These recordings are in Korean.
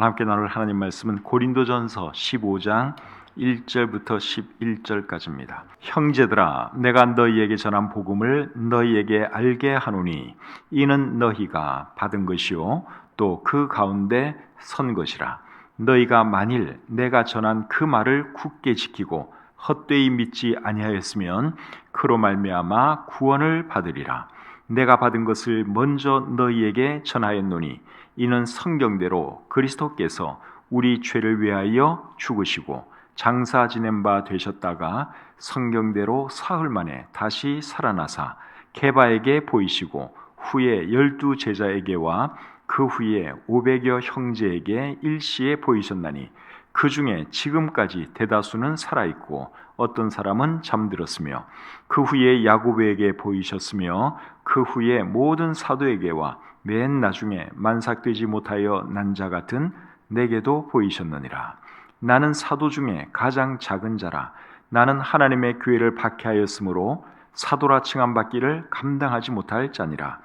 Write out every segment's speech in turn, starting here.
오늘 함께 나눌 하나님 말씀은 고린도전서 15장 1절부터 11절까지입니다. 형제들아 내가 너희에게 전한 복음을 너희에게 알게 하노니 이는 너희가 받은 것이요 또 그 가운데 선 것이라 너희가 만일 내가 전한 그 말을 굳게 지키고 헛되이 믿지 아니하였으면 그로 말미암아 구원을 받으리라 내가 받은 것을 먼저 너희에게 전하였노니 이는 성경대로 그리스도께서 우리 죄를 위하여 죽으시고 장사 지낸 바 되셨다가 성경대로 사흘 만에 다시 살아나사 케바에게 보이시고 후에 열두 제자에게와 그 후에 오백여 형제에게 일시에 보이셨나니 그 중에 지금까지 대다수는 살아 있고 어떤 사람은 잠들었으며 그 후에 야고보에게 보이셨으며 그 후에 모든 사도에게와 맨 나중에 만삭되지 못하여 난 자 같은 내게도 보이셨느니라. 나는 사도 중에 가장 작은 자라. 나는 하나님의 교회를 박해하였으므로 사도라 칭함 받기를 감당하지 못할 자니라.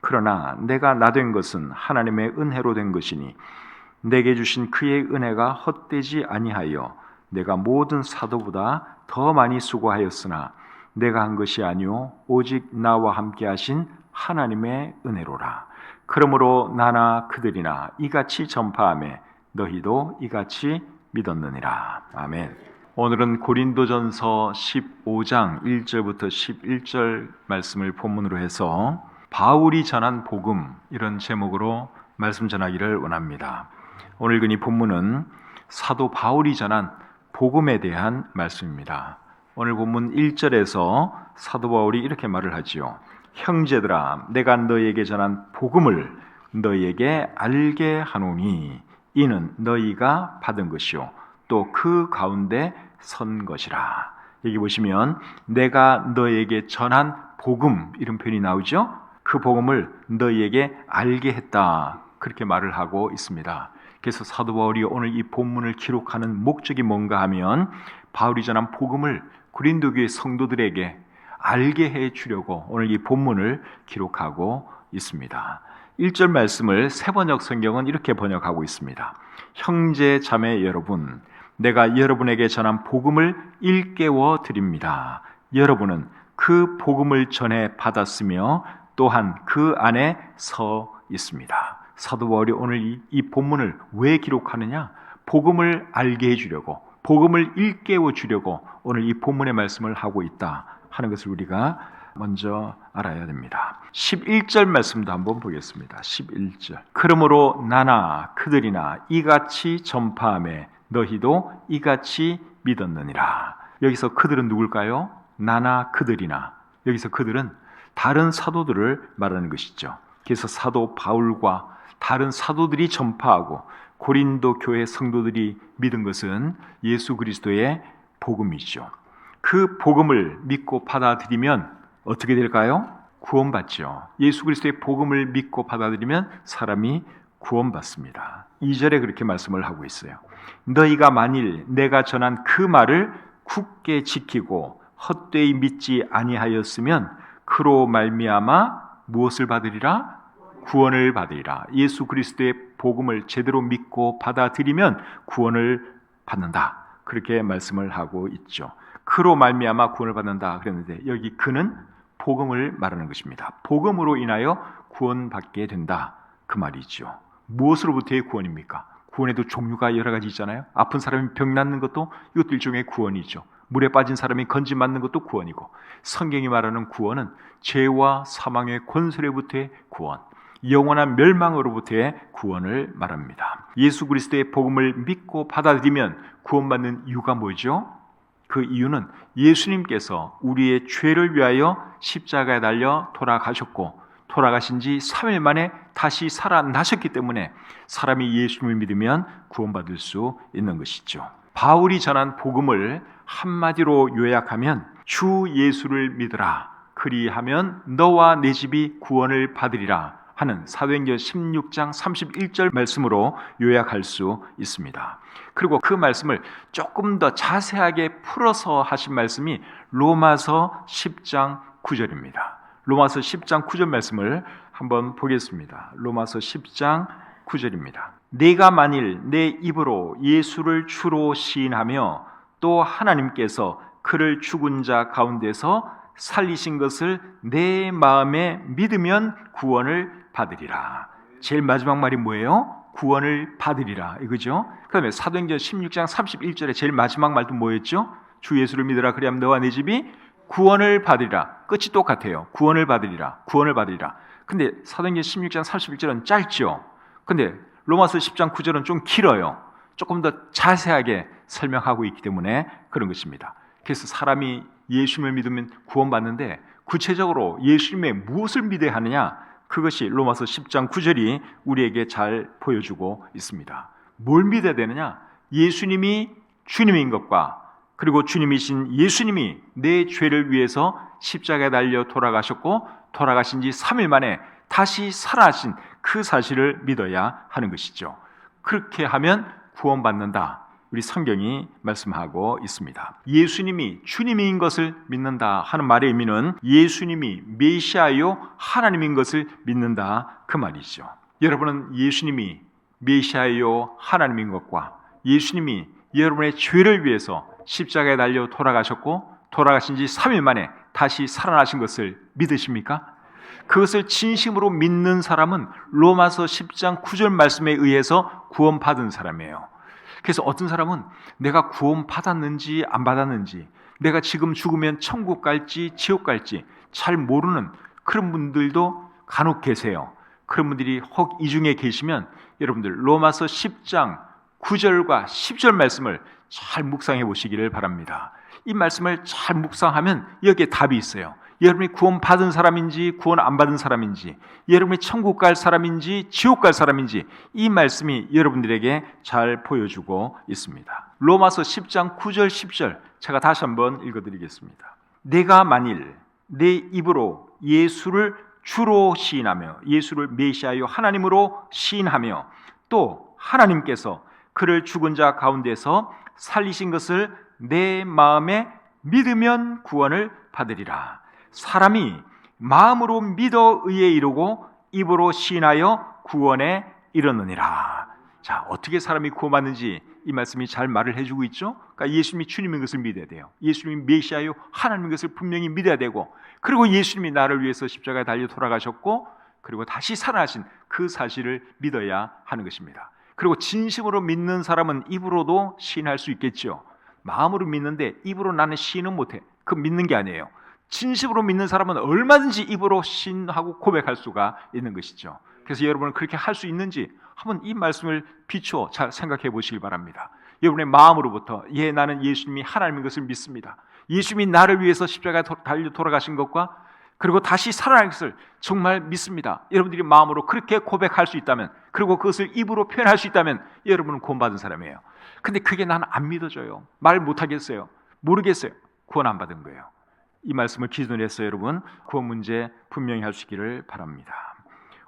그러나 내가 나 된 것은 하나님의 은혜로 된 것이니 내게 주신 그의 은혜가 헛되지 아니하여 내가 모든 사도보다 더 많이 수고하였으나 내가 한 것이 아니요 오직 나와 함께 하신 하나님의 은혜로라 그러므로 나나 그들이나 이같이 전파함에 너희도 이같이 믿었느니라 아멘 오늘은 고린도전서 15장 1절부터 11절 말씀을 본문으로 해서 바울이 전한 복음 이런 제목으로 말씀 전하기를 원합니다. 오늘 근이 본문은 사도 바울이 전한 복음에 대한 말씀입니다. 오늘 본문 1절에서 사도 바울이 이렇게 말을 하지요. 형제들아 내가 너희에게 전한 복음을 너희에게 알게 하노니 이는 너희가 받은 것이요 또 그 가운데 선 것이라. 여기 보시면 내가 너희에게 전한 복음 이런 표현이 나오죠. 그 복음을 너희에게 알게 했다. 그렇게 말을 하고 있습니다. 그래서 사도 바울이 오늘 이 본문을 기록하는 목적이 뭔가 하면 바울이 전한 복음을 고린도 교회 성도들에게 알게 해 주려고 오늘 이 본문을 기록하고 있습니다. 1절 말씀을 세 번역 성경은 이렇게 번역하고 있습니다. 형제 자매 여러분, 내가 여러분에게 전한 복음을 일깨워 드립니다. 여러분은 그 복음을 전해 받았으며 또한 그 안에 서 있습니다. 사도 바울이 오늘 이, 이 본문을 왜 기록하느냐? 복음을 알게 해주려고, 복음을 일깨워 주려고 오늘 이 본문의 말씀을 하고 있다 하는 것을 우리가 먼저 알아야 됩니다. 11절 말씀도 한번 보겠습니다. 11절. 그러므로 나나 그들이나 이같이 전파함에 너희도 이같이 믿었느니라. 여기서 그들은 누굴까요? 나나 그들이나. 여기서 그들은 다른 사도들을 말하는 것이죠. 그래서 사도 바울과 다른 사도들이 전파하고 고린도 교회 성도들이 믿은 것은 예수 그리스도의 복음이죠. 그 복음을 믿고 받아들이면 어떻게 될까요? 구원받죠. 예수 그리스도의 복음을 믿고 받아들이면 사람이 구원받습니다. 2절에 그렇게 말씀을 하고 있어요. 너희가 만일 내가 전한 그 말을 굳게 지키고 헛되이 믿지 아니하였으면 그로 말미암아 무엇을 받으리라? 구원을 받으리라. 예수 그리스도의 복음을 제대로 믿고 받아들이면 구원을 받는다. 그렇게 말씀을 하고 있죠. 그로 말미암아 구원을 받는다 그랬는데 여기 그는 복음을 말하는 것입니다. 복음으로 인하여 구원받게 된다 그 말이죠. 무엇으로부터의 구원입니까? 구원에도 종류가 여러 가지 있잖아요. 아픈 사람이 병 낫는 것도 이것도 일종의 구원이죠. 물에 빠진 사람이 건지 맞는 것도 구원이고 성경이 말하는 구원은 죄와 사망의 권세로부터의 구원, 영원한 멸망으로부터의 구원을 말합니다. 예수 그리스도의 복음을 믿고 받아들이면 구원받는 이유가 뭐죠? 그 이유는 예수님께서 우리의 죄를 위하여 십자가에 달려 돌아가셨고 돌아가신 지 3일 만에 다시 살아나셨기 때문에 사람이 예수님을 믿으면 구원받을 수 있는 것이죠. 바울이 전한 복음을 한마디로 요약하면 주 예수를 믿으라. 그리하면 너와 내 집이 구원을 받으리라 하는 사도행전 16장 31절 말씀으로 요약할 수 있습니다. 그리고 그 말씀을 조금 더 자세하게 풀어서 하신 말씀이 로마서 10장 9절입니다. 로마서 10장 9절 말씀을 한번 보겠습니다. 로마서 10장 9절입니다. 내가 만일 내 입으로 예수를 주로 시인하며 또 하나님께서 그를 죽은 자 가운데서 살리신 것을 내 마음에 믿으면 구원을 받으리라. 제일 마지막 말이 뭐예요? 구원을 받으리라. 이거죠? 그다음에 사도행전 16장 31절에 제일 마지막 말도 뭐였죠? 주 예수를 믿으라 그리하면 너와 내 집이 구원을 받으리라. 끝이 똑같아요. 구원을 받으리라. 구원을 받으리라. 근데 사도행전 16장 31절은 짧죠. 근데 로마서 10장 9절은 좀 길어요. 조금 더 자세하게 설명하고 있기 때문에 그런 것입니다. 그래서 사람이 예수님을 믿으면 구원받는데 구체적으로 예수님의 무엇을 믿어야 하느냐? 그것이 로마서 10장 9절이 우리에게 잘 보여주고 있습니다. 뭘 믿어야 되느냐? 예수님이 주님인 것과 그리고 주님이신 예수님이 내 죄를 위해서 십자가에 달려 돌아가셨고 돌아가신 지 3일 만에 다시 살아나신 그 사실을 믿어야 하는 것이죠. 그렇게 하면 구원받는다. 우리 성경이 말씀하고 있습니다. 예수님이 주님인 것을 믿는다 하는 말의 의미는 예수님이 메시아요 하나님인 것을 믿는다 그 말이죠. 여러분은 예수님이 메시아요 하나님인 것과 예수님이 여러분의 죄를 위해서 십자가에 달려 돌아가셨고 돌아가신 지 3일 만에 다시 살아나신 것을 믿으십니까? 그것을 진심으로 믿는 사람은 로마서 10장 9절 말씀에 의해서 구원받은 사람이에요. 그래서 어떤 사람은 내가 구원 받았는지 안 받았는지, 내가 지금 죽으면 천국 갈지 지옥 갈지 잘 모르는 그런 분들도 간혹 계세요. 그런 분들이 혹 이 중에 계시면 여러분들 로마서 10장 9절과 10절 말씀을 잘 묵상해 보시기를 바랍니다. 이 말씀을 잘 묵상하면 여기에 답이 있어요. 여러분이 구원 받은 사람인지 구원 안 받은 사람인지 여러분이 천국 갈 사람인지 지옥 갈 사람인지 이 말씀이 여러분들에게 잘 보여주고 있습니다. 로마서 10장 9절 10절 제가 다시 한번 읽어 드리겠습니다. 내가 만일 내 입으로 예수를 주로 시인하며 예수를 메시아요 하나님으로 시인하며 또 하나님께서 그를 죽은 자 가운데서 살리신 것을 내 마음에 믿으면 구원을 받으리라. 사람이 마음으로 믿어 의에 이르고 입으로 시인하여 구원에 이르느니라. 자, 어떻게 사람이 구원받는지 이 말씀이 잘 말을 해주고 있죠. 그러니까 예수님이 주님인 것을 믿어야 돼요. 예수님이 메시아요 하나님인 것을 분명히 믿어야 되고, 그리고 예수님이 나를 위해서 십자가에 달려 돌아가셨고, 그리고 다시 살아나신 그 사실을 믿어야 하는 것입니다. 그리고 진심으로 믿는 사람은 입으로도 시인할 수 있겠죠. 마음으로 믿는데 입으로 나는 시인은 못해. 그 믿는 게 아니에요. 진심으로 믿는 사람은 얼마든지 입으로 신하고 고백할 수가 있는 것이죠. 그래서 여러분은 그렇게 할 수 있는지 한번 이 말씀을 비추어 잘 생각해 보시길 바랍니다. 여러분의 마음으로부터 예 나는 예수님이 하나님인 것을 믿습니다. 예수님이 나를 위해서 십자가에 달려 돌아가신 것과 그리고 다시 살아날 것을 정말 믿습니다. 여러분들이 마음으로 그렇게 고백할 수 있다면 그리고 그것을 입으로 표현할 수 있다면 여러분은 구원받은 사람이에요. 근데 그게 나는 안 믿어져요. 말 못하겠어요. 모르겠어요. 구원 안 받은 거예요. 이 말씀을 기준으로 해서 여러분 구원 문제 분명히 하시기를 바랍니다.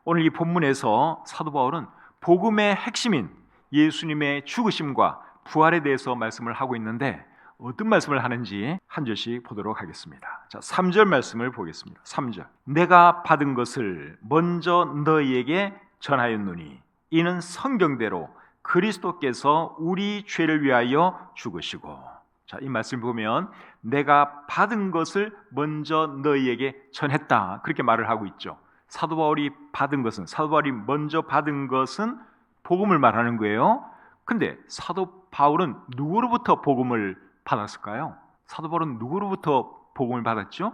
오늘 이 본문에서 사도 바울은 복음의 핵심인 예수님의 죽으심과 부활에 대해서 말씀을 하고 있는데 어떤 말씀을 하는지 한 절씩 보도록 하겠습니다. 자, 3절 말씀을 보겠습니다. 3절. 내가 받은 것을 먼저 너희에게 전하였노니 이는 성경대로 그리스도께서 우리 죄를 위하여 죽으시고 자, 이 말씀을 보면 내가 받은 것을 먼저 너희에게 전했다. 그렇게 말을 하고 있죠. 사도 바울이 받은 것은 사도 바울이 먼저 받은 것은 복음을 말하는 거예요. 근데 사도 바울은 누구로부터 복음을 받았을까요? 사도 바울은 누구로부터 복음을 받았죠?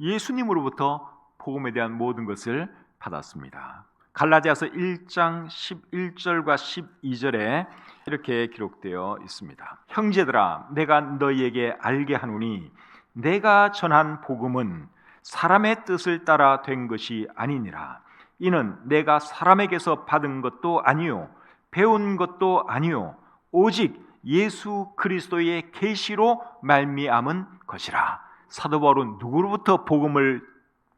예수님으로부터 복음에 대한 모든 것을 받았습니다. 갈라디아서 1장 11절과 12절에 이렇게 기록되어 있습니다. 형제들아 내가 너희에게 알게 하노니 내가 전한 복음은 사람의 뜻을 따라 된 것이 아니니라. 이는 내가 사람에게서 받은 것도 아니요 배운 것도 아니요 오직 예수 그리스도의 계시로 말미암은 것이라. 사도 바울은 누구로부터 복음을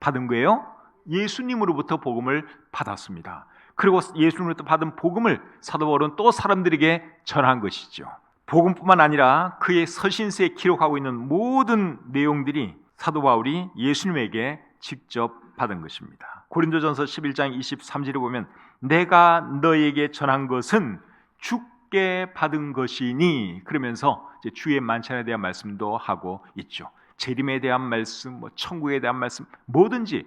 받은 거예요? 예수님으로부터 복음을 받았습니다. 그리고 예수님으로부터 받은 복음을 사도 바울은 또 사람들에게 전한 것이죠. 복음뿐만 아니라 그의 서신서에 기록하고 있는 모든 내용들이 사도 바울이 예수님에게 직접 받은 것입니다. 고린도전서 11장 23절에 보면 내가 너에게 전한 것은 주께 받은 것이니 그러면서 주의 만찬에 대한 말씀도 하고 있죠. 재림에 대한 말씀, 뭐 천국에 대한 말씀 뭐든지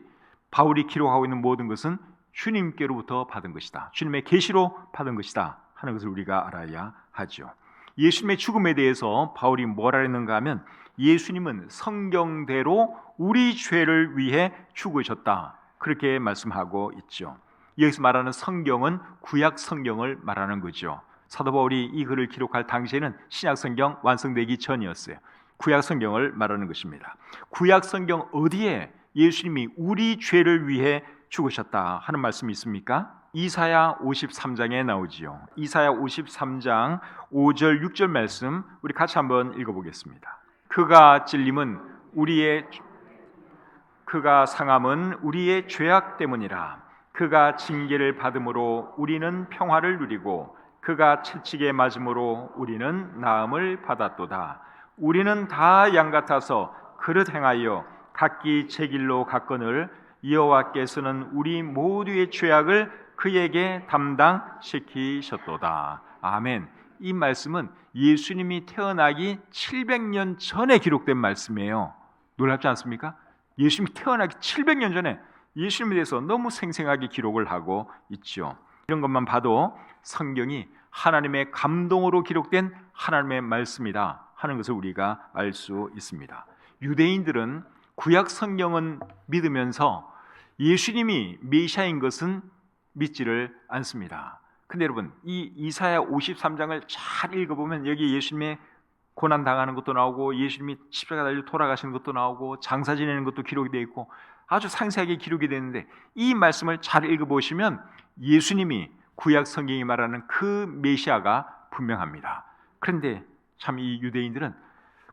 바울이 기록하고 있는 모든 것은 주님께로부터 받은 것이다. 주님의 계시로 받은 것이다 하는 것을 우리가 알아야 하죠. 예수님의 죽음에 대해서 바울이 뭐라 했는가 하면 예수님은 성경대로 우리 죄를 위해 죽으셨다. 그렇게 말씀하고 있죠. 여기서 말하는 성경은 구약 성경을 말하는 거죠. 사도 바울이 이 글을 기록할 당시에는 신약 성경 완성되기 전이었어요. 구약 성경을 말하는 것입니다. 구약 성경 어디에 예수님이 우리 죄를 위해 죽으셨다 하는 말씀이 있습니까? 이사야 53장에 나오지요. 이사야 53장 5절 6절 말씀 우리 같이 한번 읽어 보겠습니다. 그가 찔림은 우리의 그가 상함은 우리의 죄악 때문이라. 그가 징계를 받음으로 우리는 평화를 누리고 그가 채찍에 맞음으로 우리는 나음을 받았도다. 우리는 다 양 같아서 그릇 행하여 각기 제 길로 갔거늘 여호와께서는 우리 모두의 죄악을 그에게 담당시키셨도다. 아멘. 이 말씀은 예수님이 태어나기 700년 전에 기록된 말씀이에요. 놀랍지 않습니까? 예수님이 태어나기 700년 전에 예수님에 대해서 너무 생생하게 기록을 하고 있죠. 이런 것만 봐도 성경이 하나님의 감동으로 기록된 하나님의 말씀이다 하는 것을 우리가 알 수 있습니다. 유대인들은 구약 성경은 믿으면서 예수님이 메시아인 것은 믿지를 않습니다. 근데 여러분, 이 이사야 53장을 잘 읽어보면 여기 예수님의 고난 당하는 것도 나오고 예수님이 십자가 달려 돌아가시는 것도 나오고 장사 지내는 것도 기록이 되어 있고 아주 상세하게 기록이 되는데 이 말씀을 잘 읽어보시면 예수님이 구약 성경이 말하는 그 메시아가 분명합니다. 그런데 참 이 유대인들은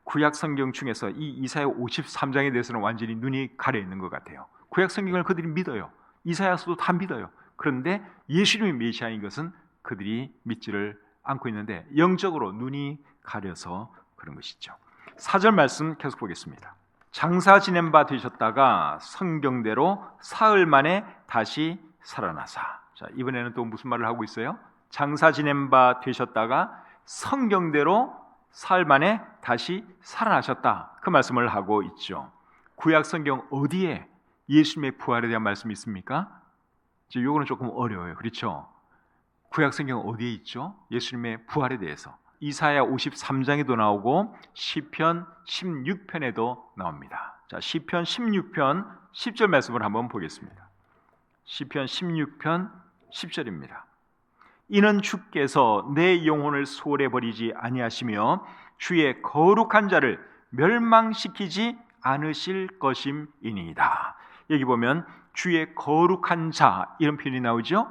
구약 성경 중에서 이 이사야 53장에 대해서는 완전히 눈이 가려 있는 것 같아요. 구약 성경을 그들이 믿어요. 이사야서도 다 믿어요. 그런데 예수님이 메시아인 것은 그들이 믿지를 않고 있는데 영적으로 눈이 가려서 그런 것이죠. 사절 말씀 계속 보겠습니다. 장사 지낸 바 되셨다가 성경대로 사흘 만에 다시 살아나사. 자, 이번에는 또 무슨 말을 하고 있어요? 장사 지낸 바 되셨다가 성경대로 사흘 만에 다시 살아나셨다. 그 말씀을 하고 있죠. 구약 성경 어디에 예수님의 부활에 대한 말씀이 있습니까? 이제 요거는 조금 어려워요. 그렇죠? 구약 성경 어디에 있죠? 예수님의 부활에 대해서. 이사야 53장에도 나오고 시편 16편에도 나옵니다. 자, 시편 16편 10절 말씀을 한번 보겠습니다. 시편 16편 10절입니다. 이는 주께서 내 영혼을 소홀해 버리지 아니하시며 주의 거룩한 자를 멸망시키지 않으실 것임이니이다. 여기 보면 주의 거룩한 자 이런 표현이 나오죠.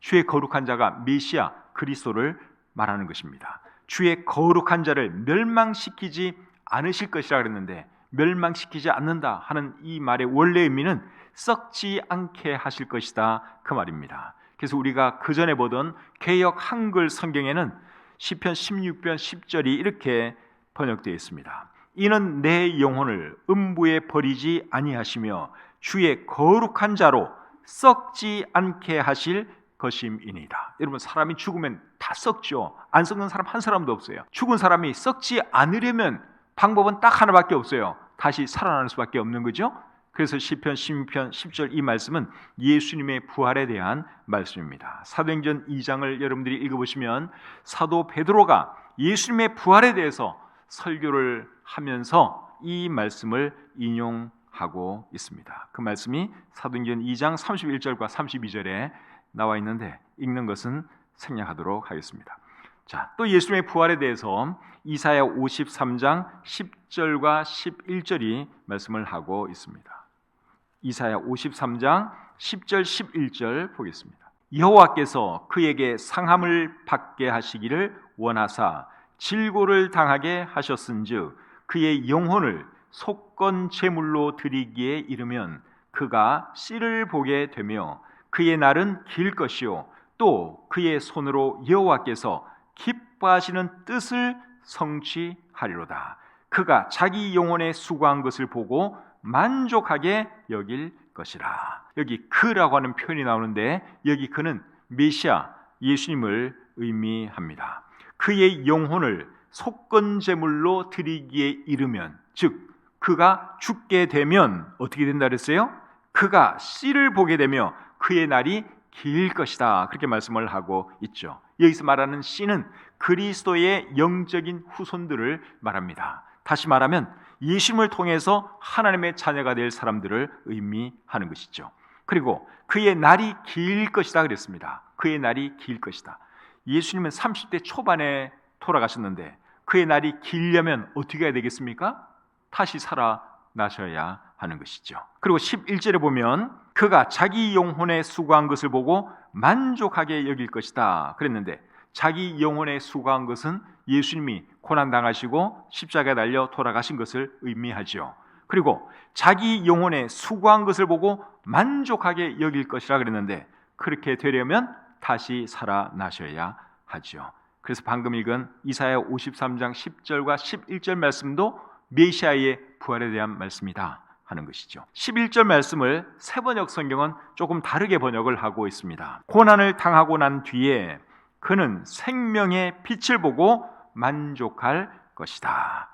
주의 거룩한 자가 메시아 그리스도를 말하는 것입니다. 주의 거룩한 자를 멸망시키지 않으실 것이라 그랬는데 멸망시키지 않는다 하는 이 말의 원래 의미는 썩지 않게 하실 것이다 그 말입니다. 그래서 우리가 그 전에 보던 개역 한글 성경에는 시편 16편 10절이 이렇게 번역되어 있습니다. 이는 내 영혼을 음부에 버리지 아니하시며 주의 거룩한 자로 썩지 않게 하실 것임이니다. 여러분 사람이 죽으면 다 썩죠. 안 썩는 사람 한 사람도 없어요. 죽은 사람이 썩지 않으려면 방법은 딱 하나밖에 없어요. 다시 살아나는 수밖에 없는 거죠. 그래서 시편 16편 10절 이 말씀은 예수님의 부활에 대한 말씀입니다. 사도행전 2장을 여러분들이 읽어보시면 사도 베드로가 예수님의 부활에 대해서 설교를 하면서 이 말씀을 인용하고 있습니다. 그 말씀이 사도행전 2장 31절과 32절에 나와 있는데 읽는 것은 생략하도록 하겠습니다. 자, 또 예수님의 부활에 대해서 이사야 53장 10절과 11절이 말씀을 하고 있습니다. 이사야 53장 10절 11절 보겠습니다. 여호와께서 그에게 상함을 받게 하시기를 원하사 질고를 당하게 하셨은즉 그의 영혼을 속건 제물로 드리기에 이르면 그가 씨를 보게 되며 그의 날은 길 것이요 또 그의 손으로 여호와께서 기뻐하시는 뜻을 성취하리로다. 그가 자기 영혼에 수고한 것을 보고 만족하게 여길 것이라. 여기 그라고 하는 표현이 나오는데 여기 그는 메시아 예수님을 의미합니다. 그의 영혼을 속건 제물로 드리기에 이르면 즉 그가 죽게 되면 어떻게 된다 그랬어요? 그가 씨를 보게 되며 그의 날이 길 것이다. 그렇게 말씀을 하고 있죠. 여기서 말하는 씨는 그리스도의 영적인 후손들을 말합니다. 다시 말하면 예수님을 통해서 하나님의 자녀가 될 사람들을 의미하는 것이죠. 그리고 그의 날이 길 것이다 그랬습니다. 그의 날이 길 것이다. 예수님은 30대 초반에 돌아가셨는데 그의 날이 길려면 어떻게 해야 되겠습니까? 다시 살아나셔야 하는 것이죠. 그리고 11절에 보면 그가 자기 영혼에 수고한 것을 보고 만족하게 여길 것이다. 그랬는데 자기 영혼에 수고한 것은 예수님이 고난 당하시고 십자가에 달려 돌아가신 것을 의미하죠. 그리고 자기 영혼에 수고한 것을 보고 만족하게 여길 것이라 그랬는데 그렇게 되려면 다시 살아나셔야 하죠. 그래서 방금 읽은 이사야 53장 10절과 11절 말씀도 메시아의 부활에 대한 말씀이다 하는 것이죠. 11절 말씀을 세번역 성경은 조금 다르게 번역을 하고 있습니다. 고난을 당하고 난 뒤에 그는 생명의 빛을 보고 만족할 것이다.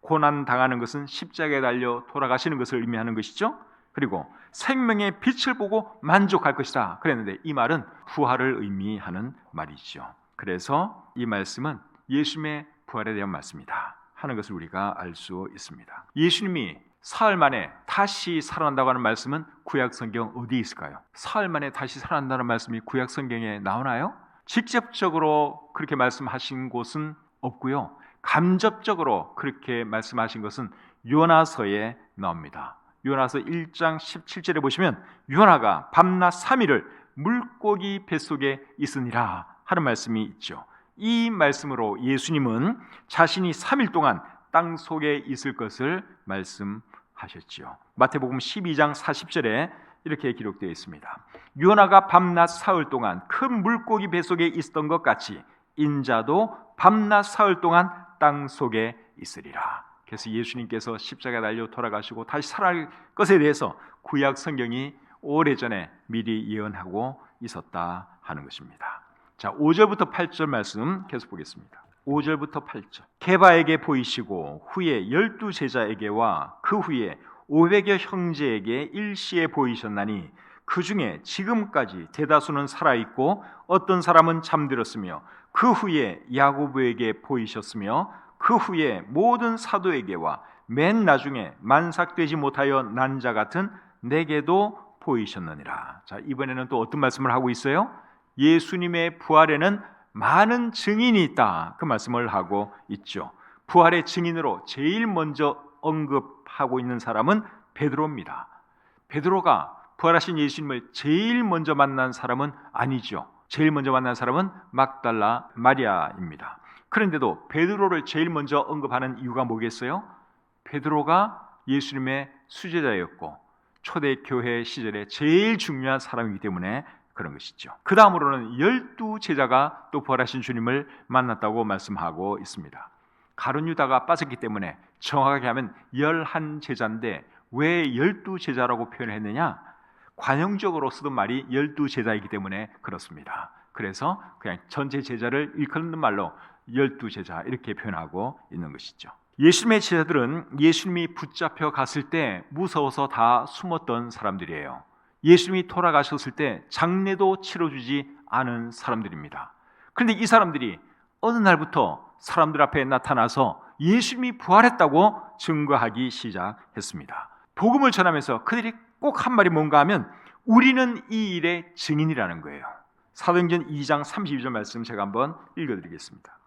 고난 당하는 것은 십자가에 달려 돌아가시는 것을 의미하는 것이죠. 그리고 생명의 빛을 보고 만족할 것이다. 그랬는데 이 말은 부활을 의미하는 말이죠. 그래서 이 말씀은 예수님의 부활에 대한 말씀이다 하는 것을 우리가 알 수 있습니다. 예수님이 사흘 만에 다시 살아난다고 하는 말씀은 구약 성경 어디에 있을까요? 사흘 만에 다시 살아난다는 말씀이 구약 성경에 나오나요? 직접적으로 그렇게 말씀하신 곳은 없고요. 감접적으로 그렇게 말씀하신 것은 요나서에 나옵니다. 요나서 1장 17절에 보시면 요나가 밤낮 3일을 물고기 뱃속에 있으니라 하는 말씀이 있죠. 이 말씀으로 예수님은 자신이 3일 동안 땅 속에 있을 것을 말씀하셨지요. 마태복음 12장 40절에 이렇게 기록되어 있습니다. 요나가 밤낮 사흘 동안 큰 물고기 뱃속에 있었던 것 같이 인자도 밤낮 사흘 동안 땅 속에 있으리라. 그래서 예수님께서 십자가 달려 돌아가시고 다시 살아날 것에 대해서 구약 성경이 오래전에 미리 예언하고 있었다 하는 것입니다. 자, 5절부터 8절 말씀 계속 보겠습니다. 5절부터 8절. 개바에게 보이시고 후에 열두 제자에게와 그 후에 500여 형제에게 일시에 보이셨나니 그 중에 지금까지 대다수는 살아 있고 어떤 사람은 잠들었으며 그 후에 야고보에게 보이셨으며 그 후에 모든 사도에게와 맨 나중에 만삭되지 못하여 난 자 같은 내게도 보이셨느니라. 자, 이번에는 또 어떤 말씀을 하고 있어요? 예수님의 부활에는 많은 증인이 있다. 그 말씀을 하고 있죠. 부활의 증인으로 제일 먼저 언급하고 있는 사람은 베드로입니다. 베드로가 부활하신 예수님을 제일 먼저 만난 사람은 아니죠. 제일 먼저 만난 사람은 막달라 마리아입니다. 그런데도 베드로를 제일 먼저 언급하는 이유가 뭐겠어요? 베드로가 예수님의 수제자였고 초대 교회 시절에 제일 중요한 사람이기 때문에 그런 것이죠. 그 다음으로는 열두 제자가 또 부활하신 주님을 만났다고 말씀하고 있습니다. 가룟 유다가 빠졌기 때문에 정확하게 하면 열한 제자인데 왜 열두 제자라고 표현했느냐? 관용적으로 쓰던 말이 열두 제자이기 때문에 그렇습니다. 그래서 그냥 전체 제자를 일컫는 말로 열두 제자 이렇게 표현하고 있는 것이죠. 예수님의 제자들은 예수님이 붙잡혀 갔을 때 무서워서 다 숨었던 사람들이에요. 예수님이 돌아가셨을 때 장례도 치러주지 않은 사람들입니다. 그런데 이 사람들이 어느 날부터 사람들 앞에 나타나서 예수님이 부활했다고 증거하기 시작했습니다. 복음을 전하면서 그들이 꼭 한 말이 뭔가 하면 우리는 이 일의 증인이라는 거예요. 사도행전 2장 32절 말씀 제가 한번 읽어드리겠습니다.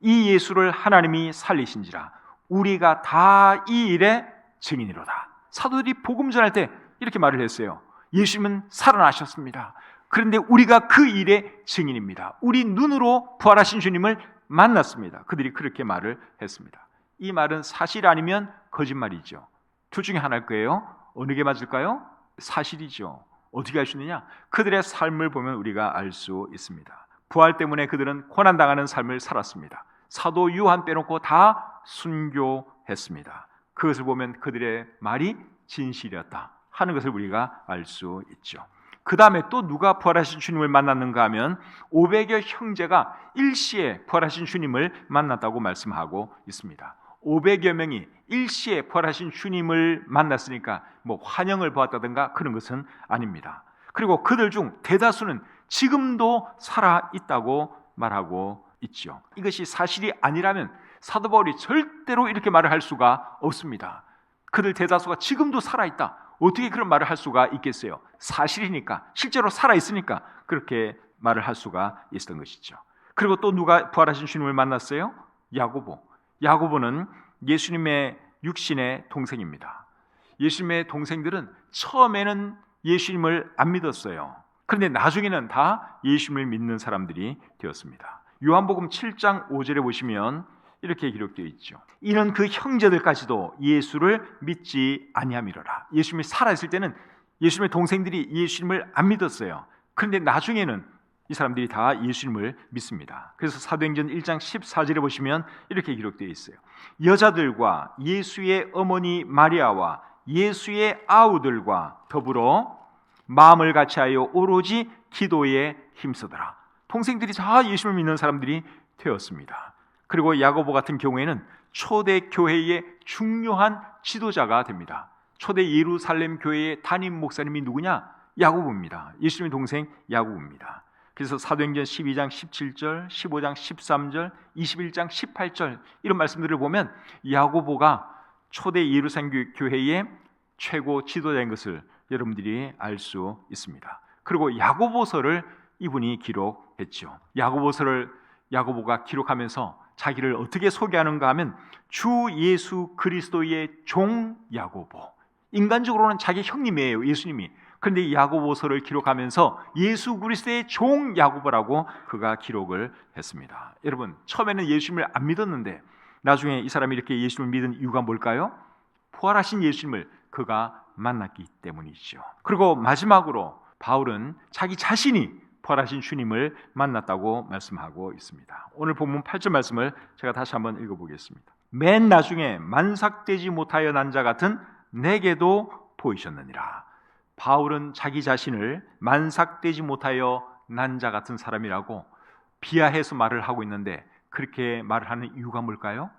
이 예수를 하나님이 살리신지라 우리가 다 이 일의 증인이로다. 사도들이 복음 전할 때 이렇게 말을 했어요. 예수님은 살아나셨습니다. 그런데 우리가 그 일의 증인입니다. 우리 눈으로 부활하신 주님을 만났습니다. 그들이 그렇게 말을 했습니다. 이 말은 사실 아니면 거짓말이죠. 둘 중에 하나일 거예요. 어느 게 맞을까요? 사실이죠. 어떻게 알 수 있느냐? 그들의 삶을 보면 우리가 알 수 있습니다. 부활 때문에 그들은 고난 당하는 삶을 살았습니다. 사도 요한 빼놓고 다 순교했습니다. 그것을 보면 그들의 말이 진실이었다. 하는 것을 우리가 알 수 있죠. 그 다음에 또 누가 부활하신 주님을 만났는가 하면 500여 형제가 일시에 부활하신 주님을 만났다고 말씀하고 있습니다. 500여 명이 일시에 부활하신 주님을 만났으니까 뭐 환영을 보았다든가 그런 것은 아닙니다. 그리고 그들 중 대다수는 지금도 살아 있다고 말하고 있죠. 이것이 사실이 아니라면 사도 바울이 절대로 이렇게 말을 할 수가 없습니다. 그들 대다수가 지금도 살아 있다. 어떻게 그런 말을 할 수가 있겠어요? 사실이니까 실제로 살아 있으니까 그렇게 말을 할 수가 있었던 것이죠. 그리고 또 누가 부활하신 주님을 만났어요? 야고보. 야고보는 예수님의 육신의 동생입니다. 예수님의 동생들은 처음에는 예수님을 안 믿었어요. 그런데 나중에는 다 예수님을 믿는 사람들이 되었습니다. 요한복음 7장 5절에 보시면 이렇게 기록되어 있죠. 이는 그 형제들까지도 예수를 믿지 아니함이로라. 예수님이 살아 있을 때는 예수님의 동생들이 예수님을 안 믿었어요. 그런데 나중에는 이 사람들이 다 예수님을 믿습니다. 그래서 사도행전 1장 14절에 보시면 이렇게 기록되어 있어요. 여자들과 예수의 어머니 마리아와 예수의 아우들과 더불어 마음을 같이하여 오로지 기도에 힘쓰더라. 동생들이 다 예수를 믿는 사람들이 되었습니다. 그리고 야고보 같은 경우에는 초대 교회의 중요한 지도자가 됩니다. 초대 예루살렘 교회의 담임 목사님이 누구냐? 야고보입니다. 예수님의 동생 야고보입니다. 그래서 사도행전 12장 17절, 15장 13절, 21장 18절 이런 말씀들을 보면 야고보가 초대 예루살렘 교회의 최고 지도자인 것을 여러분들이 알 수 있습니다. 그리고 야고보서를 이분이 기록했죠. 야고보서를 야고보가 기록하면서 자기를 어떻게 소개하는가 하면 주 예수 그리스도의 종 야고보. 인간적으로는 자기 형님이에요. 예수님이. 그런데 야고보서를 기록하면서 예수 그리스도의 종 야고보라고 그가 기록을 했습니다. 여러분, 처음에는 예수님을 안 믿었는데 나중에 이 사람이 이렇게 예수님을 믿은 이유가 뭘까요? 부활하신 예수님을 그가 만났기 때문이죠. 그리고 마지막으로 바울은 자기 자신이 부활하신 주님을 만났다고 말씀하고 있습니다. 오늘 본문 8절 말씀을 제가 다시 한번 읽어보겠습니다. 맨 나중에 만삭되지 못하여 난 자 같은 내게도 보이셨느니라. 바울은 자기 자신을 만삭되지 못하여 난자 같은 사람이라고 비하해서 말을 하고 있는데 그렇게 말을 하는 이유가 뭘까요?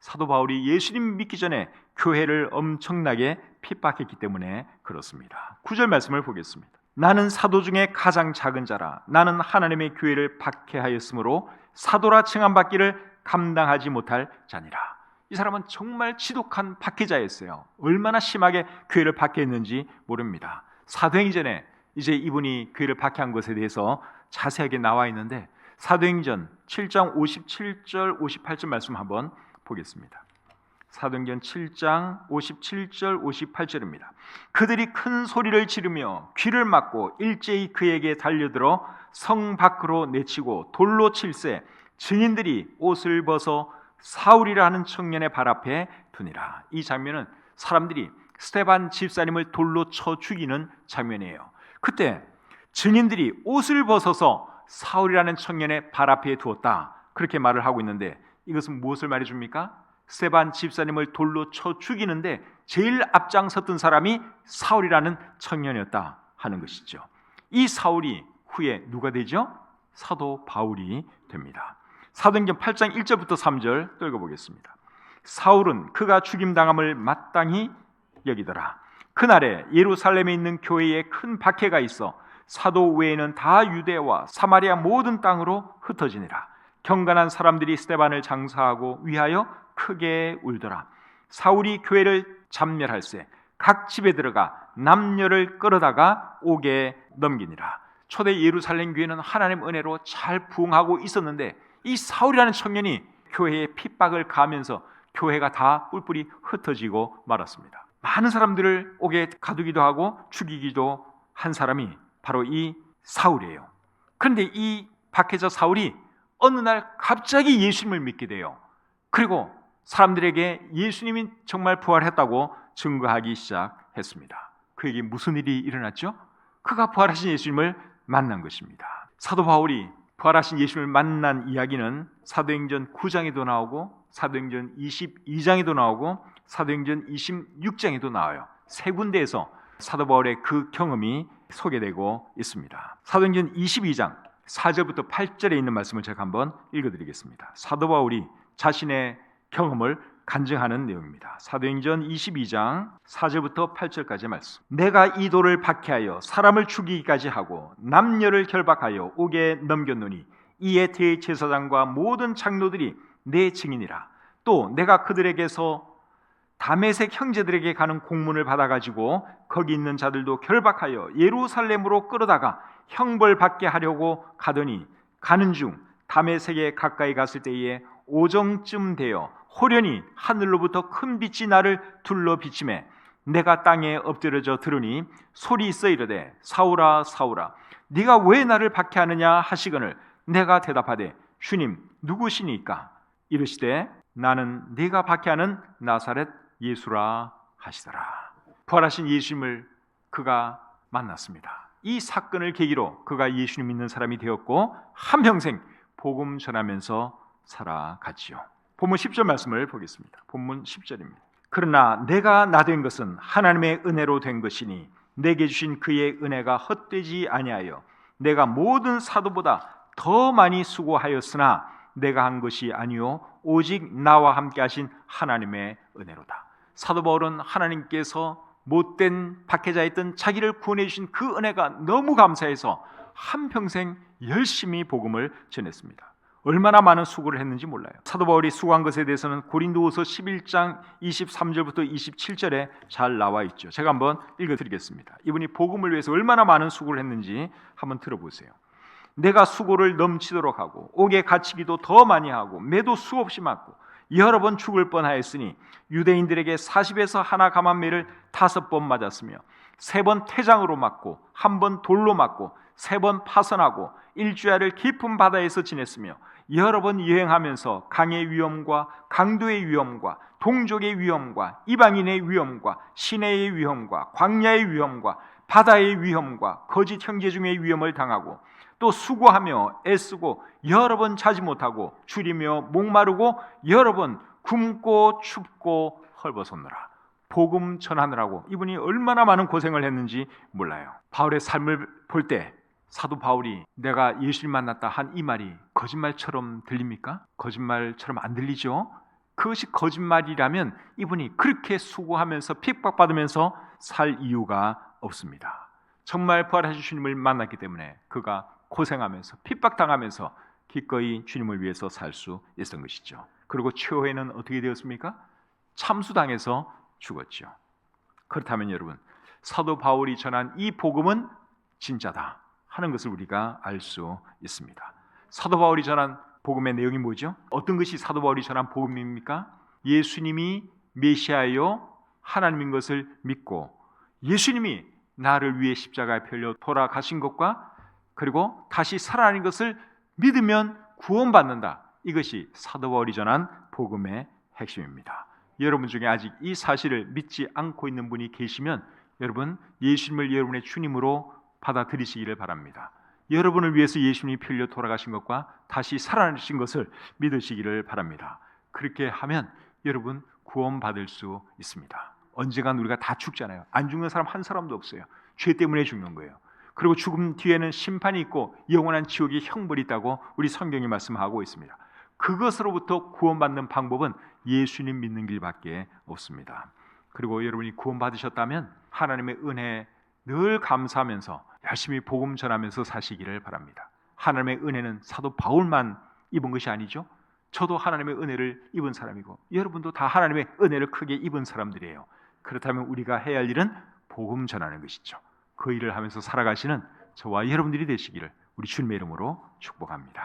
사도 바울이 예수님 믿기 전에 교회를 엄청나게 핍박했기 때문에 그렇습니다. 9절 말씀을 보겠습니다. 나는 사도 중에 가장 작은 자라 나는 하나님의 교회를 박해하였으므로 사도라 칭함 받기를 감당하지 못할 자니라. 이 사람은 정말 지독한 박해자였어요. 얼마나 심하게 교회를 박해했는지 모릅니다. 사도행전에 이제 이분이 교회를 박해한 것에 대해서 자세하게 나와 있는데 사도행전 7장 57절 58절 말씀 한번 보겠습니다. 사도행전 7장 57절 58절입니다. 그들이 큰 소리를 지르며 귀를 막고 일제히 그에게 달려들어 성 밖으로 내치고 돌로 칠세 증인들이 옷을 벗어 사울이라 하는 청년의 발 앞에 두니라. 이 장면은 사람들이 스테반 집사님을 돌로 쳐 죽이는 장면이에요. 그때 증인들이 옷을 벗어서 사울이라는 청년의 발 앞에 두었다. 그렇게 말을 하고 있는데 이것은 무엇을 말해 줍니까? 스테반 집사님을 돌로 쳐 죽이는데 제일 앞장섰던 사람이 사울이라는 청년이었다 하는 것이죠. 이 사울이 후에 누가 되죠? 사도 바울이 됩니다. 사도행전 8장 1절부터 3절 또 읽어보겠습니다. 사울은 그가 죽임 당함을 마땅히 여기더라. 그날에 예루살렘에 있는 교회에 큰 박해가 있어 사도 외에는 다 유대와 사마리아 모든 땅으로 흩어지니라. 경건한 사람들이 스테반을 장사하고 위하여 크게 울더라. 사울이 교회를 잠멸할세 각 집에 들어가 남녀를 끌어다가 옥에 넘기니라. 초대 예루살렘 교회는 하나님 은혜로 잘 부흥하고 있었는데 이 사울이라는 청년이 교회에 핍박을 가면서 교회가 다 뿔뿔이 흩어지고 말았습니다. 많은 사람들을 옥에 가두기도 하고 죽이기도 한 사람이 바로 이 사울이에요. 그런데 이 박해자 사울이 어느 날 갑자기 예수님을 믿게 돼요. 그리고 사람들에게 예수님이 정말 부활했다고 증거하기 시작했습니다. 그에게 무슨 일이 일어났죠? 그가 부활하신 예수님을 만난 것입니다. 사도 바울이 부활하신 예수님을 만난 이야기는 사도행전 9장에도 나오고 사도행전 22장에도 나오고 사도행전 26장에도 나와요. 세 군데에서 사도 바울의 그 경험이 소개되고 있습니다. 사도행전 22장 4절부터 8절에 있는 말씀을 제가 한번 읽어드리겠습니다. 사도 바울이 자신의 경험을 간증하는 내용입니다. 사도행전 22장 4절부터 8절까지 말씀. 내가 이 돌을 박해하여 사람을 죽이기까지 하고 남녀를 결박하여 옥에 넘겼노니 이에 대제사장과 모든 장로들이 내 증인이라. 또 내가 그들에게서 다메섹 형제들에게 가는 공문을 받아가지고 거기 있는 자들도 결박하여 예루살렘으로 끌어다가 형벌 받게 하려고 가더니 가는 중 다메섹에 가까이 갔을 때에 오정쯤 되어 호련히 하늘로부터 큰 빛이 나를 둘러 비침해 내가 땅에 엎드려져 들으니 소리 있어 이르되 사울아 사울아 네가 왜 나를 박해하느냐 하시거늘 내가 대답하되 주님 누구시니까? 이르시되 나는 네가 박해하는 나사렛 예수라 하시더라. 부활하신 예수님을 그가 만났습니다. 이 사건을 계기로 그가 예수님 믿는 사람이 되었고 한평생 복음 전하면서 살아갔지요 본문 10절 말씀을 보겠습니다. 본문 10절입니다. 그러나 내가 나 된 것은 하나님의 은혜로 된 것이니 내게 주신 그의 은혜가 헛되지 아니하여 내가 모든 사도보다 더 많이 수고하였으나 내가 한 것이 아니요 오직 나와 함께 하신 하나님의 은혜로다. 사도 바울은 하나님께서 못된 박해자였던 자기를 구원해 주신 그 은혜가 너무 감사해서 한 평생 열심히 복음을 전했습니다. 얼마나 많은 수고를 했는지 몰라요. 사도 바울이 수고한 것에 대해서는 고린도후서 11장 23절부터 27절에 잘 나와 있죠. 제가 한번 읽어 드리겠습니다. 이분이 복음을 위해서 얼마나 많은 수고를 했는지 한번 들어보세요. 내가 수고를 넘치도록 하고 옥에 갇히기도 더 많이 하고 매도 수없이 맞고 여러 번 죽을 뻔하였으니 유대인들에게 40에서 하나 감한 매를 다섯 번 맞았으며 세 번 태장으로 맞고 한 번 돌로 맞고 세 번 파선하고 일주야를 깊은 바다에서 지냈으며 여러 번 여행하면서 강의 위험과 강도의 위험과 동족의 위험과 이방인의 위험과 시내의 위험과 광야의 위험과 바다의 위험과 거짓 형제 중의 위험을 당하고 또 수고하며 애쓰고 여러 번 자지 못하고 줄이며 목마르고 여러 번 굶고 춥고 헐벗었노라. 복음 전하느라고 이분이 얼마나 많은 고생을 했는지 몰라요. 바울의 삶을 볼 때 사도 바울이 내가 예수를 만났다 한 이 말이 거짓말처럼 들립니까? 거짓말처럼 안 들리죠? 그것이 거짓말이라면 이분이 그렇게 수고하면서 핍박받으면서 살 이유가 없습니다. 정말 부활하신 주님을 만났기 때문에 그가 고생하면서 핍박당하면서 기꺼이 주님을 위해서 살 수 있었던 것이죠. 그리고 최후에는 어떻게 되었습니까? 참수당해서 죽었죠. 그렇다면 여러분 사도 바울이 전한 이 복음은 진짜다 하는 것을 우리가 알 수 있습니다. 사도 바울이 전한 복음의 내용이 뭐죠? 어떤 것이 사도 바울이 전한 복음입니까? 예수님이 메시아요 하나님인 것을 믿고 예수님이 나를 위해 십자가에 per려 돌아가신 것과 그리고 다시 살아나는 것을 믿으면 구원받는다. 이것이 사도 바울이 전한 복음의 핵심입니다. 여러분 중에 아직 이 사실을 믿지 않고 있는 분이 계시면 여러분 예수님을 여러분의 주님으로 받아들이시기를 바랍니다. 여러분을 위해서 예수님이 필려 돌아가신 것과 다시 살아나신 것을 믿으시기를 바랍니다. 그렇게 하면 여러분 구원받을 수 있습니다. 언젠간 우리가 다 죽잖아요. 안 죽는 사람 한 사람도 없어요. 죄 때문에 죽는 거예요. 그리고 죽음 뒤에는 심판이 있고 영원한 지옥의 형벌이 있다고 우리 성경이 말씀하고 있습니다. 그것으로부터 구원받는 방법은 예수님 믿는 길밖에 없습니다. 그리고 여러분이 구원받으셨다면 하나님의 은혜 늘 감사하면서 열심히 복음 전하면서 사시기를 바랍니다. 하나님의 은혜는 사도 바울만 입은 것이 아니죠. 저도 하나님의 은혜를 입은 사람이고 여러분도 다 하나님의 은혜를 크게 입은 사람들이에요. 그렇다면 우리가 해야 할 일은 복음 전하는 것이죠. 그 일을 하면서 살아가시는 저와 여러분들이 되시기를 우리 주님의 이름으로 축복합니다.